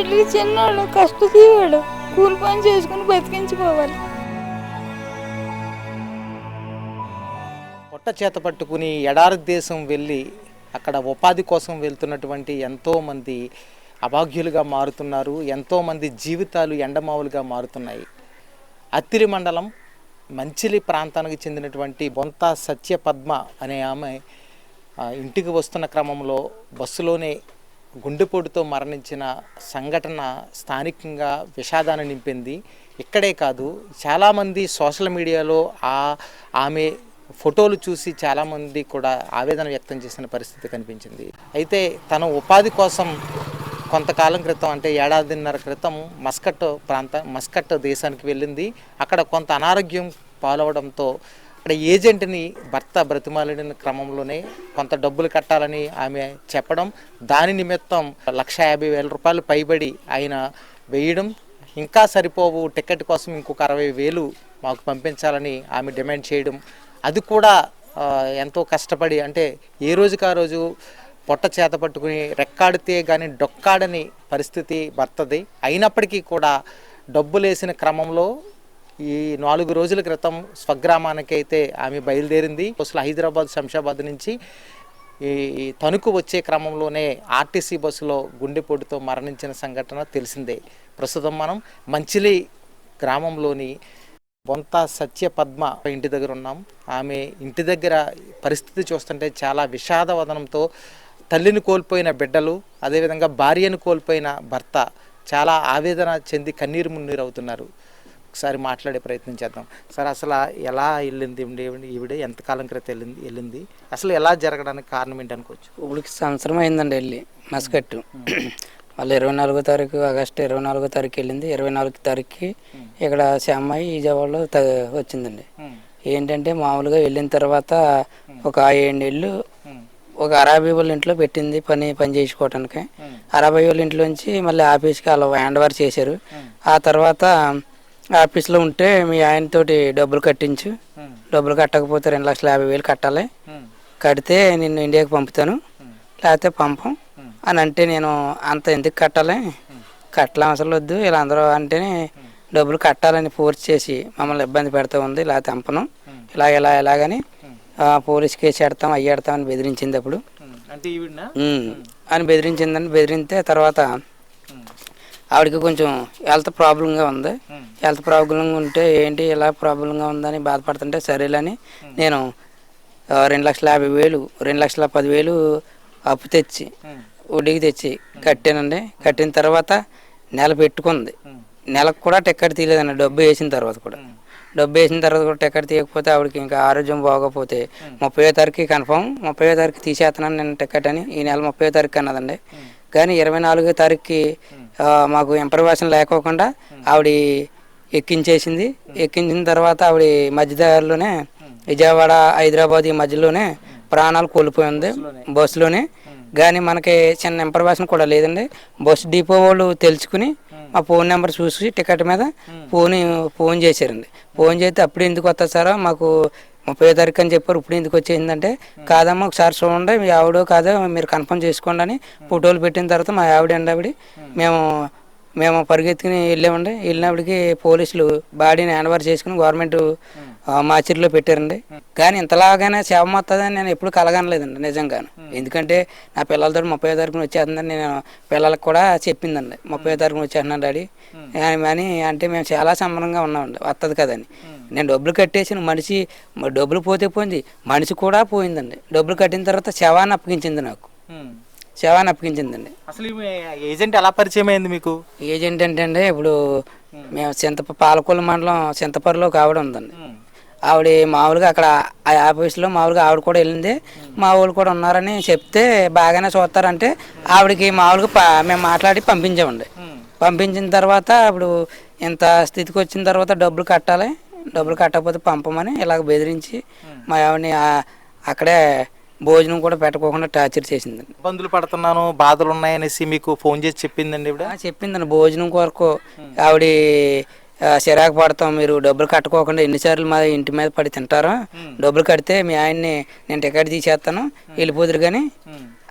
బిడ్డకి చిన్నవాడు కష్టజీవాడు కూలి పని చేసుకుని బతికించుకోవాలి. పొట్ట చేత పట్టుకుని ఎడారి దేశం వెళ్ళి అక్కడ ఉపాధి కోసం వెళ్తున్నటువంటి ఎంతోమంది అభాగ్యులుగా మారుతున్నారు. ఎంతోమంది జీవితాలు ఎండమావులుగా మారుతున్నాయి. అత్తిలి మండలం మంచిలి ప్రాంతానికి చెందినటువంటి బొంత సత్యపద్మ అనే ఆమె ఇంటికి వస్తున్న క్రమంలో బస్సులోనే గుండెపోటుతో మరణించిన సంఘటన స్థానికంగా విషాదాన్ని నింపింది. ఇక్కడే కాదు చాలామంది సోషల్ మీడియాలో ఆ ఆమె ఫోటోలు చూసి చాలామంది కూడా ఆవేదన వ్యక్తం చేసిన పరిస్థితి కనిపించింది. అయితే తన ఉపాధి కోసం కొంతకాలం క్రితం అంటే ఏడాదిన్నర క్రితం మస్కట్ ప్రాంత మస్కట్ దేశానికి వెళ్ళింది. అక్కడ కొంత అనారోగ్యం పాలవడంతో అక్కడ ఏజెంట్ని భర్త బ్రతిమాలిన క్రమంలోనే కొంత డబ్బులు కట్టాలని ఆమె చెప్పడం దాని నిమిత్తం లక్ష యాభై వేల రూపాయలు పైబడి ఆయన వేయడం ఇంకా సరిపోవు టికెట్ కోసం ఇంకొక అరవై వేలు మాకు పంపించాలని ఆమె డిమాండ్ చేయడం. అది కూడా ఎంతో కష్టపడి అంటే ఏ రోజుకి ఆ రోజు పొట్ట చేత పట్టుకుని రెక్కాడితే కానీ డొక్కాడని పరిస్థితి భర్తది. అయినప్పటికీ కూడా డబ్బులేసిన క్రమంలో ఈ నాలుగు రోజుల క్రితం స్వగ్రామానికి అయితే ఆమె బయలుదేరింది. అసలు హైదరాబాద్ శంషాబాద్ నుంచి ఈ ఈ తణుకు వచ్చే క్రమంలోనే ఆర్టీసీ బస్సులో గుండెపోటుతో మరణించిన సంఘటన తెలిసిందే. ప్రస్తుతం మనం మంచిలి గ్రామంలోని బొంత సత్యపద్మ ఇంటి దగ్గర ఉన్నాం. ఆమె ఇంటి దగ్గర పరిస్థితి చూస్తుంటే చాలా విషాదవదనంతో తల్లిని కోల్పోయిన బిడ్డలు అదేవిధంగా భార్యను కోల్పోయిన భర్త చాలా ఆవేదన చెంది కన్నీరు మున్నీరు అవుతున్నారు ఒకసారి మాట్లాడే ప్రయత్నం చేద్దాం. సార్ అసలు ఎలా వెళ్ళింది? ఈవిడ- ఎంతకాలం క్రితం వెళ్ళింది? వెళ్ళింది? అసలు ఎలా జరగడానికి కారణం ఏంటి అనుకోవచ్చు? ఇప్పటికి సంవత్సరం అయిందండి వెళ్ళి మస్కట్టు. వాళ్ళు ఇరవై నాలుగో తారీఖు ఆగస్టు ఇరవై నాలుగో తారీఖు వెళ్ళింది. ఇరవై నాలుగో తారీఖుకి ఇక్కడ శామ్మాయి విజయవాడలో త వచ్చిందండి. ఏంటంటే మామూలుగా వెళ్ళిన తర్వాత ఒక ఏడు నెలలు ఒక అరాబీ వాళ్ళ ఇంట్లో పెట్టింది పని పని చేసుకోవటానికి అరాబీ వాళ్ళ ఇంట్లోంచి మళ్ళీ ఆఫీస్కి వాళ్ళు హ్యాండ్ ఓవర్ చేశారు. ఆ తర్వాత ఆఫీస్లో ఉంటే మీ ఆయనతోటి డబ్బులు కట్టించు. డబ్బులు కట్టకపోతే రెండు లక్షల యాభై వేలు కట్టాలి. కడితే నిన్ను ఇండియాకి పంపుతాను. లేకపోతే పంపం. అని అంటే నేను అంత ఎందుకు కట్టాలి? కట్టలేం అసలు వద్దు ఇలా అందరూ అంటేనే డబ్బులు కట్టాలని ఫోర్స్ చేసి మమ్మల్ని ఇబ్బంది పెడతా ఉంది. లేకపోతే పంపను. ఇలా ఇలా ఇలాగని పోలీస్ కేసు పెడతాం అయ్యేడతాం అని బెదిరించింది అప్పుడు. అని బెదిరించిందని బెదిరితే తర్వాత ఆవిడకి కొంచెం హెల్త్ ప్రాబ్లంగా ఉంది. హెల్త్ ప్రాబ్లంగా ఉంటే ఏంటి ఇలా ప్రాబ్లంగా ఉందని బాధపడుతుంటే సరేలని నేను ఆ, రెండు లక్షల యాభై వేలు రెండు లక్షల పదివేలు అప్పు తెచ్చి వడ్డీకి తెచ్చి కట్టానండి. కట్టిన తర్వాత నెల పెట్టుకుంది. నెలకు కూడా టికెట్ తీయలేదండి. డబ్బు వేసిన తర్వాత కూడా. డబ్బు వేసిన తర్వాత కూడా టికెట్ తీయకపోతే ఆవిడకి ఇంకా ఆరోగ్యం బాగోకపోతే ముప్పై తారీఖు కన్ఫర్మ్ ముప్పై తారీఖు తీసేస్తున్నాను నేను టికెట్ అని ఈ నెల ముప్పై తారీఖు అన్నదండి. కానీ ఇరవై నాలుగో తారీఖుకి మాకు ఇంప్రవేషన్ లేకోకుండా ఆవిడ ఎక్కించేసింది. ఎక్కించిన తర్వాత ఆవిడ మధ్యదారిలోనే విజయవాడ హైదరాబాద్ ఈ మధ్యలోనే ప్రాణాలు కోల్పోయింది బస్సులోనే. కానీ మనకి చిన్న ఇంప్రవేషన్ కూడా లేదండి. బస్ డిపో వాళ్ళు తెలుసుకుని మా ఫోన్ నెంబర్ చూసి టికెట్ మీద ఫోన్ ఫోన్ చేశారండి. ఫోన్ చేస్తే అప్పుడు ఎందుకు వస్తుంది సార్? మాకు ముప్పై తారీఖు అని చెప్పారు. ఇప్పుడు ఎందుకు వచ్చేసిందంటే కాదమ్మా ఒకసారి చూడండి మీ ఆవిడో కాదో మీరు కన్ఫర్మ్ చేసుకోండి అని ఫోటోలు పెట్టిన తర్వాత మా ఆవిడ అండి ఆవిడ మేము మేము పరిగెత్తుకుని వెళ్ళామండి. వెళ్ళినప్పటికి పోలీసులు బాడీని హ్యాండ్ ఓవర్ చేసుకుని గవర్నమెంట్ మాచిరిలో పెట్టారండి. కానీ ఇంతలాగానే సేవ మొత్తదని నేను ఎప్పుడు కలగనలేదండి నిజంగాను. ఎందుకంటే నా పిల్లలతో ముప్పై తారీఖున వచ్చేస్తుందని నేను పిల్లలకు కూడా చెప్పిందండి. ముప్పై తారీఖున వచ్చేస్తున్నాను డాడీ. అని- అంటే మేము చాలా సంబరంగా ఉన్నామండి. వస్తుంది కదని. నేను డబ్బులు కట్టేసిన మనిషి డబ్బులు పోతే పోయింది. మనిషి కూడా పోయిందండి. డబ్బులు కట్టిన తర్వాత శవాన్ని అప్పగించింది నాకు. శవాన్ని అప్పగించిందండి. అసలు ఏజెంట్ ఎలా పరిచయం అయింది మీకు? ఏజెంట్ అంటే అండి ఇప్పుడు మేము చింత పాలకొల్లు మండలం చింతపరిలో ఒక ఆవిడ ఉందండి. ఆవిడ మామూలుగా అక్కడ ఆ ఆఫీస్లో మామూలుగా ఆవిడ కూడా వెళ్ళింది. మా వాళ్ళు కూడా ఉన్నారని చెప్తే బాగానే చూస్తారంటే ఆవిడకి మామూలుగా మేము మాట్లాడి పంపించామండి. పంపించిన తర్వాత ఇప్పుడు ఇంత స్థితికి వచ్చిన తర్వాత డబ్బులు కట్టాలి. డబ్బులు కట్టకపోతే పంపమని ఇలాగ బెదిరించి మా ఆవిడని అక్కడే భోజనం కూడా పెట్టకోకుండా టార్చర్ చేసిందండి. ఇబ్బందులు పడుతున్నాను బాధలు ఉన్నాయనేసి మీకు ఫోన్ చేసి చెప్పిందండి ఆ, చెప్పిందండి. భోజనం కొరకు ఆవిడ చిరాకు పడతాం. మీరు డబ్బులు కట్టుకోకుండా ఎన్నిసార్లు మా ఇంటి మీద పడి తింటారో డబ్బులు కడితే మీ ఆయన్ని నేను టికెట్ తీసేస్తాను వెళ్ళిపోదురు కానీ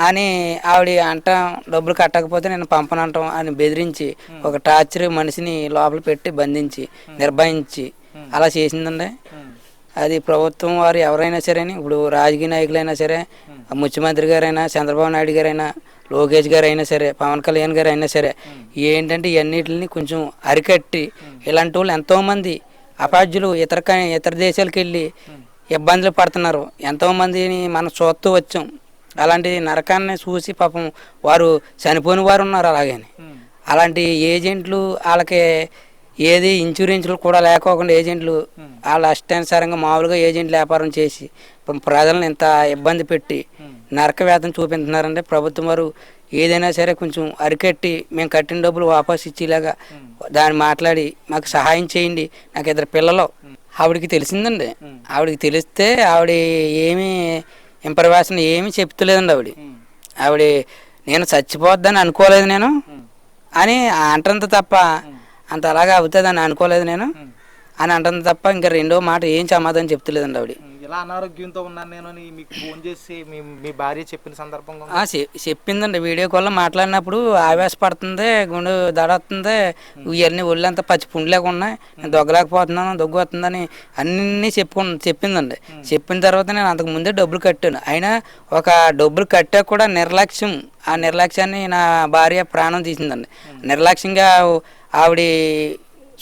అని ఆవిడ అంటాం డబ్బులు కట్టకపోతే నేను పంపనంటాం అని బెదిరించి ఒక టార్చర్ మనిషిని లోపల పెట్టి బంధించి నిర్భయించి అలా చేసిందండి. అది ప్రభుత్వం వారు ఎవరైనా సరే ఇప్పుడు రాజకీయ నాయకులైనా సరే ముఖ్యమంత్రి గారైనా చంద్రబాబు నాయుడు గారైనా లోకేష్ గారు అయినా సరే పవన్ కళ్యాణ్ గారు అయినా సరే ఏంటంటే ఇవన్నిటిని కొంచెం అరికట్టి ఇలాంటి వాళ్ళు ఎంతోమంది అపాధ్యులు ఇతర ఇతర దేశాలకు వెళ్ళి ఇబ్బందులు పడుతున్నారు. ఎంతోమందిని మనం చూస్తూ వచ్చాం. అలాంటి నరకాన్ని చూసి పాపం వారు చనిపోయిన వారు ఉన్నారు అలాగని. అలాంటి ఏజెంట్లు వాళ్ళకి ఏది ఇన్సూరెన్స్లు కూడా లేకోకుండా ఏజెంట్లు వాళ్ళ అష్టానుసారంగా మామూలుగా ఏజెంట్లు వ్యాపారం చేసి ప్రజలను ఇంత ఇబ్బంది పెట్టి నరక వేతన చూపించున్నారంటే ప్రభుత్వం వారు ఏదైనా సరే కొంచెం అరికట్టి మేము కట్టిన డబ్బులు వాపస్ ఇచ్చేలాగా దాన్ని మాట్లాడి మాకు సహాయం చేయండి. నాకు ఇద్దరు పిల్లలు. ఆవిడకి తెలిసిందండి. ఆవిడకి తెలిస్తే ఆవిడ ఏమీ ఇంప్రవేషన్ ఏమీ చెప్తలేదండి ఆవిడ. ఆవిడ నేను చచ్చిపోద్దని అనుకోలేదు నేను అని అంటంత తప్ప అంత అలాగా అవుతుందని అనుకోలేదు నేను. అని అంటుంది తప్ప ఇంకా రెండో మాట ఏం సమాధానం చెప్తలేదండి ఆవిడ. ఇలా అనారోగ్యంతో ఉన్నాను నేను మీకు ఫోన్ చేసి మీ మీ భార్య చెప్పిన సందర్భంగా చెప్పిందండి. వీడియో కాల్లో మాట్లాడినప్పుడు ఆవేశపడుతుంది గుండె దడవుతుంది ఇవన్నీ ఒళ్ళంతా పచ్చి పుండ్లేక ఉన్నాయి. నేను దొగ్గలేకపోతున్నాను దగ్గు వస్తుందని అన్నీ చెప్పుకు చెప్పిందండి. చెప్పిన తర్వాత నేను అంతకు ముందే డబ్బులు కట్టాను. అయినా ఒక డబ్బులు కట్టా కూడా నిర్లక్ష్యం. ఆ నిర్లక్ష్యాన్ని నా భార్య ప్రాణం తీసిందండి. నిర్లక్ష్యంగా ఆవిడ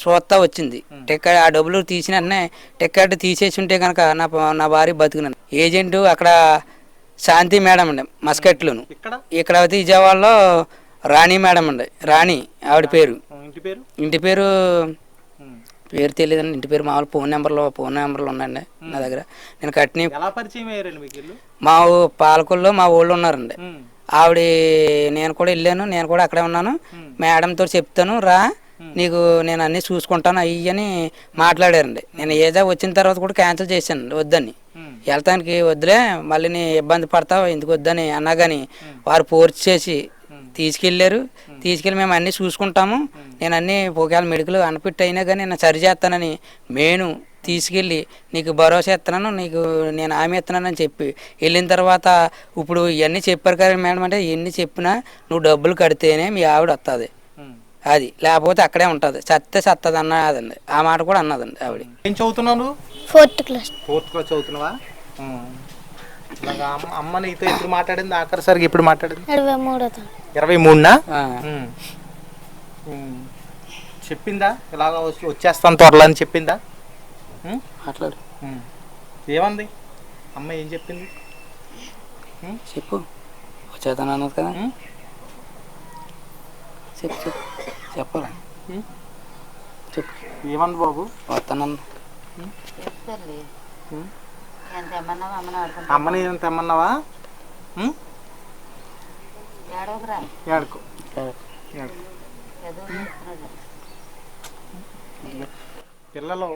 చూస్తా వచ్చింది. టికెట్ ఆ డబ్బులు తీసిన వెంటనే టికెట్ తీసేసి ఉంటే కనుక నా నా భార్య బతుకున్నాను ఏజెంట్ అక్కడ శాంతి మేడం అండి మస్కట్లోను. ఇక్కడ? అయితే విజయవాడలో రాణి మేడం అండి రాణి ఆవిడ పేరు. ఇంటి పేరు? పేరు తెలియదండి ఇంటి పేరు మామూలు ఫోన్ నెంబర్లో ఫోన్ నెంబర్లు ఉన్నాయండి నా దగ్గర. నేను ఇల్లు? మా పాలకొల్లో మా ఊళ్ళో ఉన్నారండి. ఆవిడ నేను కూడా వెళ్ళాను నేను కూడా అక్కడే ఉన్నాను. మేడంతో చెప్తాను రా. నీకు నేను అన్నీ చూసుకుంటాను అయ్యి అని మాట్లాడారండి. నేను ఏదో వచ్చిన తర్వాత కూడా క్యాన్సిల్ చేశాను వద్దని. వెళ్తానికి వద్దులే మళ్ళీ నీ ఇబ్బంది పడతావు ఎందుకు వద్దని అన్నా కానీ వారు ఫోర్స్ చేసి తీసుకెళ్ళారు. తీసుకెళ్ళి మేము అన్నీ చూసుకుంటాము. నేను అన్నీ ఒకవేళ మెడికల్ అనిపిట్ అయినా కానీ నేను సరి చేస్తానని మేను తీసుకెళ్ళి నీకు భరోసా ఇస్తున్నాను నీకు నేను హామీ ఇస్తున్నానని చెప్పి. వెళ్ళిన తర్వాత ఇప్పుడు ఇవన్నీ చెప్పారు కదా మేడం అంటే ఇవన్నీ చెప్పినా నువ్వు డబ్బులు కడితేనే మీ ఆవిడ వస్తుంది అది. లేకపోతే అక్కడే ఉంటుంది. చస్తే చత్తది అన్నదండి. ఆ మాట కూడా అన్నదండి ఆవిడ. ఏం చదువుతున్నావు ఫోర్త్ క్లాస్. ఫోర్త్ క్లాస్ చదువుతున్నావా. ఇలాగా అమ్మ అమ్మ నీతో ఎప్పుడు మాట్లాడింది? ఆఖరిసరికి ఎప్పుడు మాట్లాడింది? ఇరవై మూడో తారీఖు. ఇరవై మూడునా? ఆ, ఉమ్. ఉమ్. చెప్పిందా? ఇలాగ వచ్చి- వచ్చేస్తాను త్వరలో అని చెప్పిందా? ఉమ్? మాట్లాడు. ఉమ్. ఏమంది? అమ్మ ఏం చెప్పింది? చెప్పు. వచ్చేతాను అన్నది కదా. ఉమ్? చెప్పు చెప్పు. చెప్పాలి? ఉమ్? చెప్పు. ఏమంది బాబు? వస్తానన్న అమ్మని ఏం తెమ్మన్నావా? ఏడుకో. పిల్లలు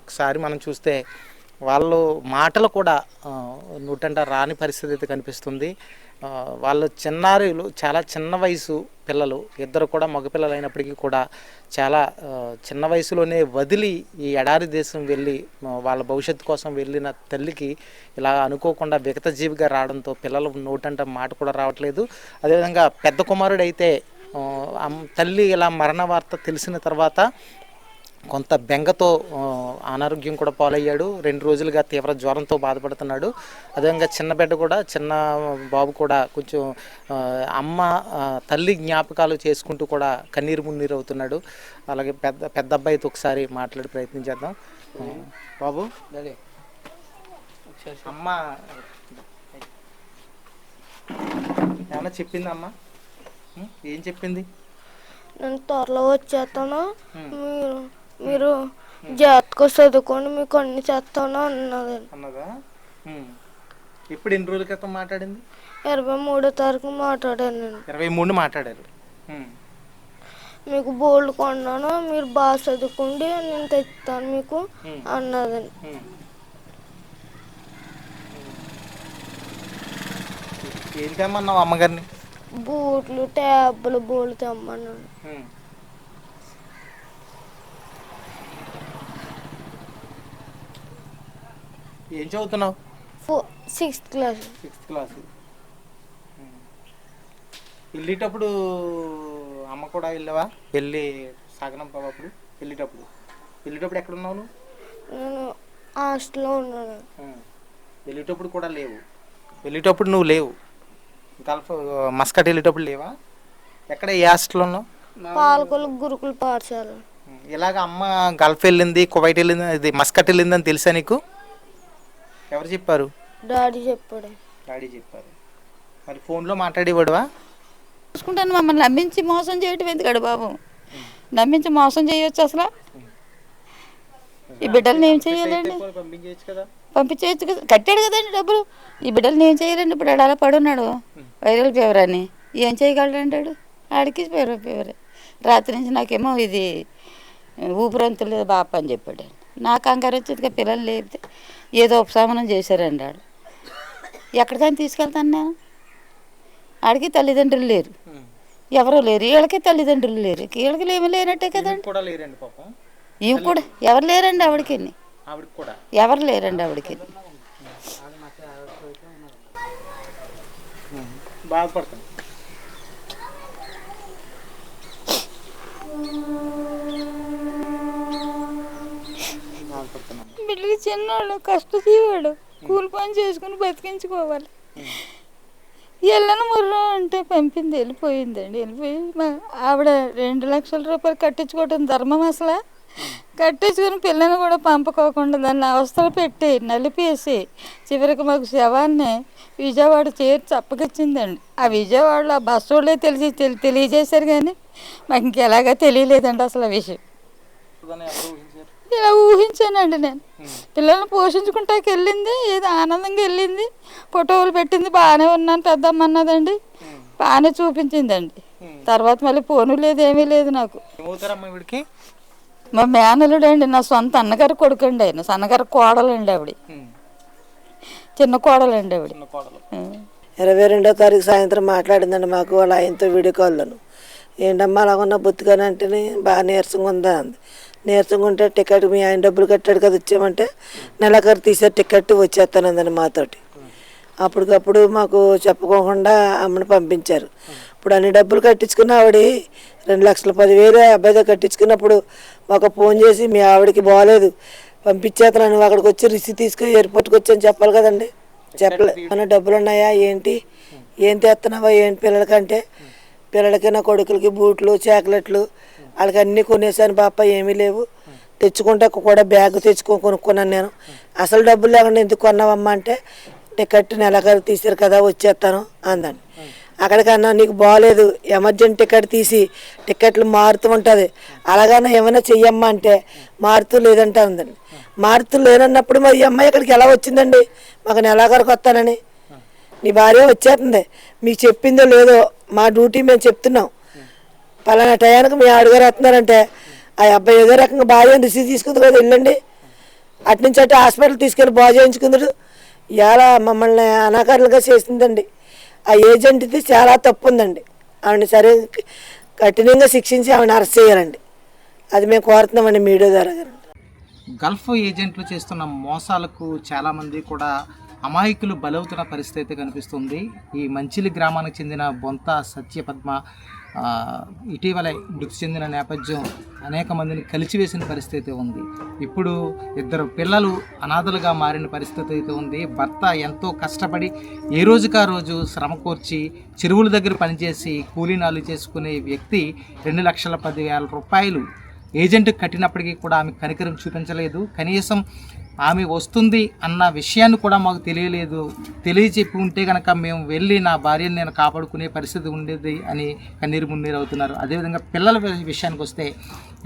ఒకసారి మనం చూస్తే వాళ్ళు మాటలు కూడా నూటంట రాని పరిస్థితి అయితే కనిపిస్తుంది. వాళ్ళు చిన్నారులు చాలా చిన్న వయసు పిల్లలు ఇద్దరు కూడా మగపిల్లలు అయినప్పటికీ కూడా చాలా చిన్న వయసులోనే వదిలి ఈ ఎడారి దేశం వెళ్ళి వాళ్ళ భవిష్యత్తు కోసం వెళ్ళిన తల్లికి ఇలా అనుకోకుండా విగత జీవిగా రావడంతో పిల్లలు నోటంట మాట కూడా రావట్లేదు. అదేవిధంగా పెద్ద కుమారుడు అయితే తల్లి ఇలా మరణ వార్త తెలిసిన తర్వాత కొంత బెంగతో అనారోగ్యం కూడా పాలయ్యాడు. రెండు రోజులుగా తీవ్ర జ్వరంతో బాధపడుతున్నాడు. అదేవిధంగా చిన్న బిడ్డ కూడా చిన్న బాబు కూడా కొంచెం అమ్మ తల్లి జ్ఞాపకాలు చేసుకుంటూ కూడా కన్నీరు మున్నీరు అవుతున్నాడు. అలాగే పెద్ద పెద్ద అబ్బాయితో ఒకసారి మాట్లాడే ప్రయత్నం చేద్దాం. బాబు? అమ్మ. ఏమన్నా చెప్పింది అమ్మ? ఏం చెప్పింది? నేను త్వరలో వచ్చేస్తాను. మీరు మీరు జాగ్రత్తగా చదువుకోండి మీకు అన్ని చేస్తాను అన్నదండి అన్నదా? ఉం. ఎప్పుడు ఎన్ని రోజుల క్రితం మాట్లాడింది? ఇరవై మూడో తారీఖు మాట్లాడానండి ఇరవై మూడు మాట్లాడారు. మీకు బోల్డ్ కొన్నాను మీరు బాగా చదువుకోండి నేను తెస్తాను మీకు ఉం. అన్నదండి ఉం. ఏం తెమ్మన్నావు అమ్మగారిని? బూట్లు ట్యాబ్లు బోళ్ళు తెమ్మన్నాను. ఏం చదువుతున్నావు? సిక్స్త్ క్లాస్ సిక్స్త్ క్లాస్ వెళ్ళేటప్పుడు అమ్మ కూడా వెళ్ళావా? వెళ్ళి సగనం అప్పుడు వెళ్ళేటప్పుడు. వెళ్ళేటప్పుడు ఎక్కడ ఉన్నావు నువ్వు? నేను హాస్టల్లో ఉన్నాను. వెళ్ళేటప్పుడు కూడా లేవు. వెళ్ళేటప్పుడు నువ్వు లేవు. గల్ఫ్ మస్కట్ వెళ్ళేటప్పుడు లేవా? ఎక్కడ ఏ హాస్టల్లో ఉన్నావు? పాలకొల్లు గురుకుల పాఠశాల. ఇలాగ అమ్మ గల్ఫ్ వెళ్ళింది కువైట్ వెళ్ళింది ఇది మస్కట్ వెళ్ళిందని తెలుసా నీకు? ఎవరు చెప్పారు? డాడీ చెప్పాడు. డాడీ చెప్పారు. మరి ఫోన్లో మాట్లాడేవాడువా? చూసుకుంటాను మమ్మల్ని. నమ్మించి మోసం చేయటం ఎందుకడు బాబు? నమ్మించి మోసం చేయొచ్చు అసలు. ఈ బిడ్డల్ని ఏం చేయాలండి? పంపించేయచ్చు కదా. కట్టాడు కదండి డబ్బులు. ఈ బిడ్డల్ని ఏం చేయాలండి? ఇప్పుడు ఆడు అలా పడున్నాడు. వైరల్ ఫీవర్ అని. ఏం చేయగలడంటాడు ఆడికి వైరల్ ఫీవర్. రాత్రి నుంచి నాకేమో ఇది ఊపిరంతులేదు బాప అని చెప్పాడు. నాకు కంగారు వచ్చేది పిల్లలు లేపితే. ఏదో ఉపశమనం చేశారండి ఆడు. ఎక్కడికైనా తీసుకెళ్తాను నేను. ఆడికి తల్లిదండ్రులు లేరు. ఎవరు లేరు. వీళ్ళకి తల్లిదండ్రులు లేరు. వీళ్ళకి ఏమీ లేనట్టే కదండి. కూడా లేరండి పాపం. ఇవి కూడా ఎవరు లేరండి ఆవిడకి ఎవరు లేరండి ఆవిడకి బాధపడుతుంది బిడ్డలు చిన్నవాడు కష్టజీవాడు. కూలి పని చేసుకుని బతికించుకోవాలి. వెళ్ళను ముర్రో అంటే పంపింది వెళ్ళిపోయిందండి. వెళ్ళిపోయి మా ఆవిడ రెండు లక్షల రూపాయలు కట్టించుకోవటం ధర్మం అసలు? కట్టించుకుని పిల్లని కూడా పంపుకోకుండా దాన్ని అవస్థలు పెట్టి నలిపేసి చివరికి మాకు శవాన్ని విజయవాడ చేర్చి అప్పగిచ్చిందండి ఆ విజయవాడలో ఆ బస్సు వాళ్ళే తెలిసి తెలియజేశారు కానీ మాకు ఇంకెలాగా తెలియలేదండి అసలు ఆ విషయం. ఊహించానండి నేను. పిల్లల్ని పోషించుకుంటాకి వెళ్ళింది ఏదో ఆనందంగా వెళ్ళింది ఫోటోలు పెట్టింది బాగానే ఉన్నాను పెద్దమ్మ అన్నదండి. బాగానే చూపించిందండి. తర్వాత మళ్ళీ ఫోను లేదు ఏమీ లేదు నాకు. మా మేనలుడు అండి నా సొంత అన్నగారి కొడుకండి ఆయన సన్నగారి కోడలండి ఆవిడ. చిన్న కోడలండి ఆవిడ. కోడలు. ఇరవై రెండో తారీఖు సాయంత్రం మాట్లాడిందండి మాకు వాళ్ళ ఆయనతో వీడియో కాల్లోను. ఏంటమ్మా అలా ఉన్న బుద్ధిగానే అంటేనే బాగా నీరసంగా ఉందా అంది. నీరసంగా ఉంటే టికెట్ మీ ఆయన డబ్బులు కట్టాడు కదా ఇచ్చామంటే నెలకరు తీసే టికెట్ వచ్చేస్తానందని మాతోటి. అప్పటికప్పుడు మాకు చెప్పుకోకుండా అమ్మని పంపించారు. ఇప్పుడు అన్ని డబ్బులు కట్టించుకున్న ఆవిడ రెండు లక్షల పదివేలు అబ్బాయితో కట్టించుకున్నప్పుడు మాకు ఫోన్ చేసి మీ ఆవిడకి బాగోలేదు పంపించేతను నువ్వు అక్కడికి వచ్చి రిసి తీసుకుని ఎయిర్పోర్ట్కి వచ్చి అని చెప్పాలి కదండి. చెప్పలేదు మన డబ్బులు ఉన్నాయా ఏంటి? ఏం తెస్తున్నావా? ఏంటి పిల్లలకంటే? పిల్లలకి నా కొడుకులకి బూట్లు చాక్లెట్లు వాళ్ళకి అన్నీ కొనేసాను పాప ఏమీ లేవు. తెచ్చుకుంటే కూడా బ్యాగ్ తెచ్చుకో కొనుక్కున్నాను నేను. అసలు డబ్బులు లేకుండా ఎందుకు కొన్నావమ్మా అంటే టికెట్ నెలకరు తీసారు కదా వచ్చేస్తాను అందండి అక్కడికన్నా నీకు బాగలేదు ఎమర్జెంట్ టికెట్ తీసి టికెట్లు మారుతూ ఉంటుంది. అలాగన్నా ఏమైనా చెయ్యమ్మా అంటే మారుతూ లేదంటే ఉందండి మారుతూ లేనన్నప్పుడు మరి ఈ అమ్మాయి ఇక్కడికి ఎలా వచ్చిందండి? మాకు నెలాఖరికి వస్తానని. నీ భార్య వచ్చేస్తుంది. మీకు చెప్పిందో లేదో మా డ్యూటీ మేము చెప్తున్నాం. పలానా టయానికి మీ ఆడుగారు వస్తున్నారంటే ఆ అబ్బాయి ఏదో రకంగా భార్య రిసీవ్ తీసుకుంది కదా వెళ్ళండి. అటు నుంచి అటు హాస్పిటల్ తీసుకెళ్ళి బాగు చేయించుకుందరు. ఇలా మమ్మల్ని అనాకారులుగా చేసిందండి. ఆ ఏజెంట్ది చాలా తప్పు ఉందండి ఆవిడని సరే కఠినంగా శిక్షించి ఆవిడని అరెస్ట్ చేయాలండి. అది మేము కోరుతున్నామండి మీడియా ద్వారా గల్ఫ్ ఏజెంట్లు చేస్తున్న మోసాలకు చాలామంది కూడా అమాయకులు బలవుతున్న పరిస్థితి అయితే కనిపిస్తుంది. ఈ మంచిలి గ్రామానికి చెందిన బొంత సత్యపద్మ ఇటీవల మృతి చెందిన నేపథ్యం అనేక మందిని కలిచివేసిన పరిస్థితి అయితే ఉంది. ఇప్పుడు ఇద్దరు పిల్లలు అనాథలుగా మారిన పరిస్థితి అయితే ఉంది. భర్త ఎంతో కష్టపడి ఏ రోజుకా రోజు శ్రమ కోర్చి చెరువుల దగ్గర పనిచేసి కూలీనాలు చేసుకునే వ్యక్తి రెండు లక్షల పదివేల రూపాయలు ఏజెంట్ కట్టినప్పటికీ కూడా ఆమె కనికరం చూపించలేదు. కనీసం ఆమె వస్తుంది అన్న విషయాన్ని కూడా మాకు తెలియలేదు. తెలియచెప్పి ఉంటే కనుక మేము వెళ్ళి నా భార్యను నేను కాపాడుకునే పరిస్థితి ఉండేది అని కన్నీరు మున్నీరు అవుతున్నారు అదేవిధంగా పిల్లల విషయానికి వస్తే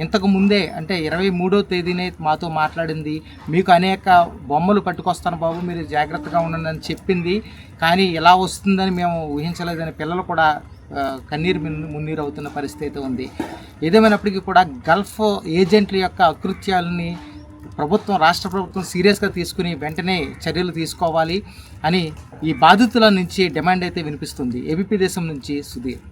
ఇంతకు ముందే అంటే ఇరవై మూడో తేదీనే మాతో మాట్లాడింది. మీకు అనేక బొమ్మలు పట్టుకొస్తాను బాబు మీరు జాగ్రత్తగా ఉండండి అని చెప్పింది. కానీ ఎలా వస్తుందని మేము ఊహించలేదని పిల్లలు కూడా కన్నీరు మున్నీరు అవుతున్న పరిస్థితి అయితే ఉంది. ఏదేమైనప్పటికీ కూడా గల్ఫ్ ఏజెంట్ల యొక్క అకృత్యాలని ప్రభుత్వం రాష్ట్ర ప్రభుత్వం సీరియస్గా తీసుకుని వెంటనే చర్యలు తీసుకోవాలి అని ఈ బాధితుల నుంచి డిమాండ్ అయితే వినిపిస్తుంది. ఏబీపీ దేశం నుంచి సుధీర్.